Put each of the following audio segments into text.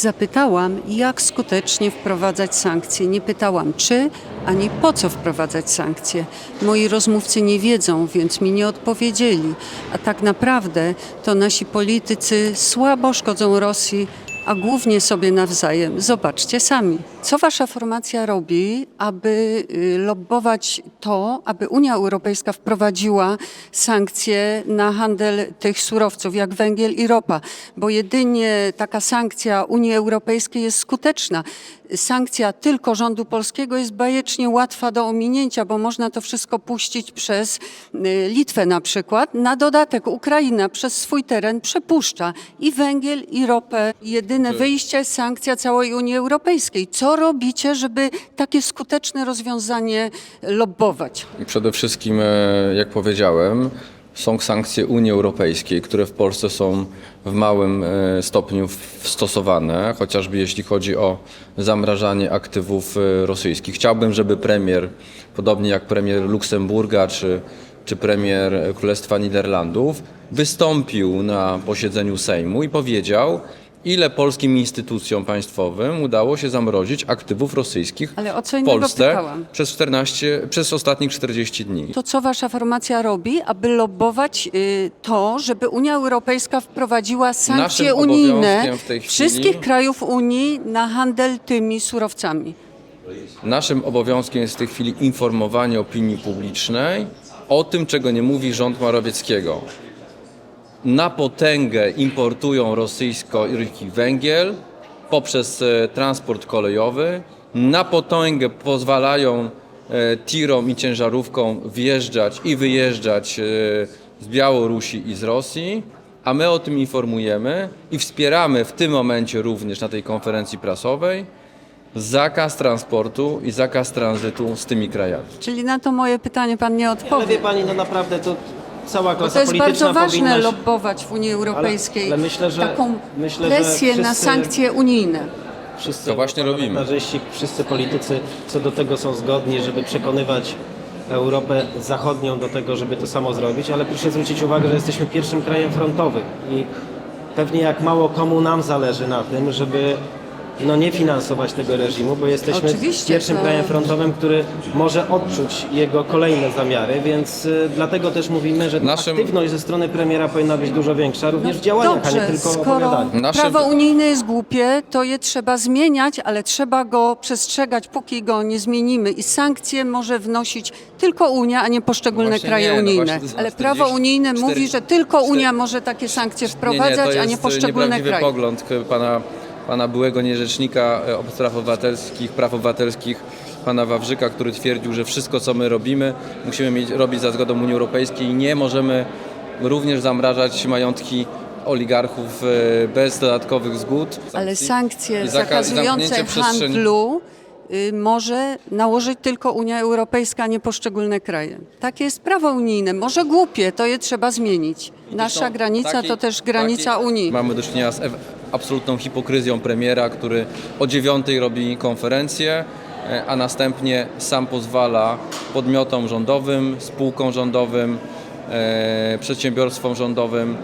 Zapytałam, jak skutecznie wprowadzać sankcje. Nie pytałam, czy ani po co wprowadzać sankcje. Moi rozmówcy nie wiedzą, więc mi nie odpowiedzieli. A tak naprawdę to nasi politycy słabo szkodzą Rosji, a głównie sobie nawzajem. Zobaczcie sami. Co wasza formacja robi, aby y, lobbować to, aby Unia Europejska wprowadziła sankcje na handel tych surowców, jak węgiel i ropa? Bo jedynie taka sankcja Unii Europejskiej jest skuteczna. Sankcja tylko rządu polskiego jest bajecznie łatwa do ominięcia, bo można to wszystko puścić przez y, Litwę na przykład. Na dodatek Ukraina przez swój teren przepuszcza i węgiel, i ropę. Jedyne wyjście sankcja całej Unii Europejskiej. Co robicie, żeby takie skuteczne rozwiązanie lobbować? I Przede wszystkim, e, jak powiedziałem, są sankcje Unii Europejskiej, które w Polsce są w małym e, stopniu stosowane, chociażby jeśli chodzi o zamrażanie aktywów e, rosyjskich. Chciałbym, żeby premier, podobnie jak premier Luksemburga czy, czy premier Królestwa Niderlandów, wystąpił na posiedzeniu Sejmu i powiedział, ile polskim instytucjom państwowym udało się zamrozić aktywów rosyjskich Ale o co w innego Polsce pytałam. przez 14, przez ostatnich 40 dni. To co wasza formacja robi, aby lobbować y, to, żeby Unia Europejska wprowadziła sankcje Naszym unijne obowiązkiem w tej chwili- wszystkich krajów Unii na handel tymi surowcami? Naszym obowiązkiem jest w tej chwili informowanie opinii publicznej o tym, czego nie mówi rząd Morawieckiego. Na potęgę importują rosyjski węgiel poprzez e, transport kolejowy. Na potęgę pozwalają e, tirom i ciężarówkom wjeżdżać i wyjeżdżać e, z Białorusi i z Rosji, a my o tym informujemy i wspieramy w tym momencie również na tej konferencji prasowej zakaz transportu i zakaz tranzytu z tymi krajami. Czyli na to moje pytanie pan nie Ale odpowie. wie pani, no naprawdę to cała klasa to jest polityczna bardzo ważne powinna się- lobbować w Unii Europejskiej. ale myślę, że- taką myślę, że presję na wszyscy- sankcje unijne. Wszyscy To właśnie robimy. Wszyscy politycy co do tego są zgodni, żeby przekonywać Europę Zachodnią do tego, żeby to samo zrobić, ale proszę zwrócić uwagę, że jesteśmy pierwszym krajem frontowym i pewnie jak mało komu nam zależy na tym, żeby no nie finansować tego reżimu, bo jesteśmy Oczywiście, pierwszym to- krajem frontowym, który może odczuć jego kolejne zamiary, więc y, dlatego też mówimy, że Naszym- aktywność ze strony premiera powinna być dużo większa, również w działaniach, a nie Dobrze, tylko w skoro opowiadaniu. Nasze- prawo unijne jest głupie, to je trzeba zmieniać, ale trzeba go przestrzegać, póki go nie zmienimy. I sankcje może wnosić tylko Unia, a nie poszczególne Właśnie kraje nie, no unijne. właśnie to ale 40, prawo unijne 40, mówi, że tylko 40. Unia może takie sankcje Nie, nie, wprowadzać, a nie jest poszczególne nieprawdziwy kraje. pogląd k- pana, pana byłego nierzecznika e, od praw obywatelskich, praw obywatelskich, pana Wawrzyka, który twierdził, że wszystko co my robimy musimy mieć, robić za zgodą Unii Europejskiej i nie możemy również zamrażać majątki oligarchów e, bez dodatkowych zgód. Ale sankcje zakazujące handlu y, może nałożyć tylko Unia Europejska, a nie poszczególne kraje. Takie jest prawo unijne. Może głupie, to je trzeba zmienić. Nasza granica to też granica Unii. Mamy do czynienia z absolutną hipokryzją premiera, który o dziewiątej robi konferencję, e, a następnie sam pozwala podmiotom rządowym, spółkom rządowym, e, przedsiębiorstwom rządowym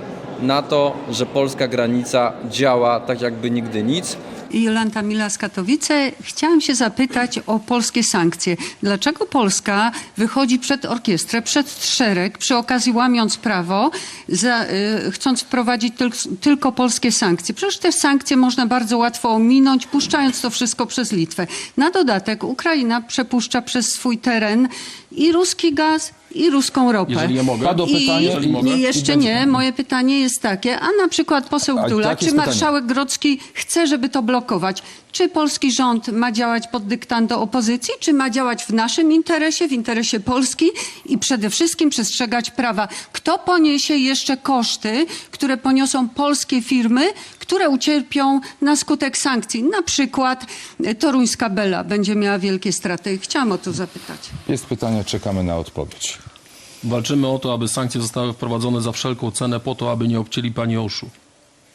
na to, że polska granica działa tak jakby nigdy nic. Jolanta Mila z Katowice. Chciałam się zapytać o polskie sankcje. Dlaczego Polska wychodzi przed orkiestrę, przed szereg, przy okazji łamiąc prawo, za, y, chcąc wprowadzić tyl, tylko polskie sankcje? Przecież te sankcje można bardzo łatwo ominąć, puszczając to wszystko przez Litwę. Na dodatek Ukraina przepuszcza przez swój teren i ruski gaz, i ruską ropę. Jeżeli ja mogę. Padło I, pytanie, jeżeli mogę. Nie, jeszcze nie. Moje pytanie jest takie, a na przykład poseł tak czy jest pytanie. marszałek Grodzki chce, żeby to blokować? Czy polski rząd ma działać pod dyktando opozycji, czy ma działać w naszym interesie, w interesie Polski i przede wszystkim przestrzegać prawa? Kto poniesie jeszcze koszty, które poniosą polskie firmy, które ucierpią na skutek sankcji? Na przykład e, toruńska Bela będzie miała wielkie straty. Chciałam o to zapytać. Jest pytanie, czekamy na odpowiedź. Walczymy o to, aby sankcje zostały wprowadzone za wszelką cenę po to, aby nie obcięli pani oszu.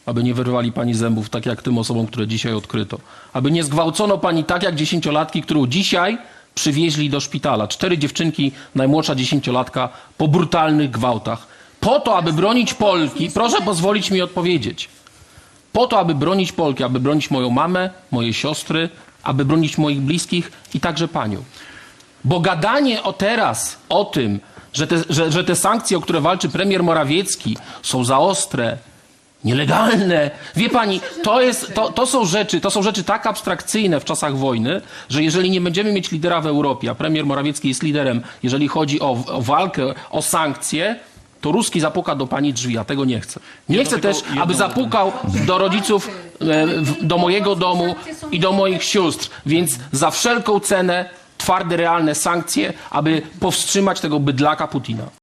Aby nie wyrwali pani zębów, tak jak tym osobom, które dzisiaj odkryto. Aby nie zgwałcono pani tak jak dziesięciolatki, którą dzisiaj przywieźli do szpitala. Cztery dziewczynki, najmłodsza dziesięciolatka, po brutalnych gwałtach. Po to, aby bronić Polki, proszę pozwolić mi odpowiedzieć. Po to, aby bronić Polki, aby bronić moją mamę, moje siostry, aby bronić moich bliskich i także panią. Bo gadanie o teraz o tym, że te, że, że te sankcje, o które walczy premier Morawiecki, są za ostre, nielegalne. Wie pani, to, jest, to, to, są rzeczy, to są rzeczy tak abstrakcyjne w czasach wojny, że jeżeli nie będziemy mieć lidera w Europie, a premier Morawiecki jest liderem, jeżeli chodzi o, o walkę, o sankcje, to Ruski zapuka do pani drzwi, a tego nie chcę. Nie chcę też, aby zapukał do rodziców, e, do mojego domu i do moich sióstr. Więc za wszelką cenę twarde, realne sankcje, aby powstrzymać tego bydlaka Putina.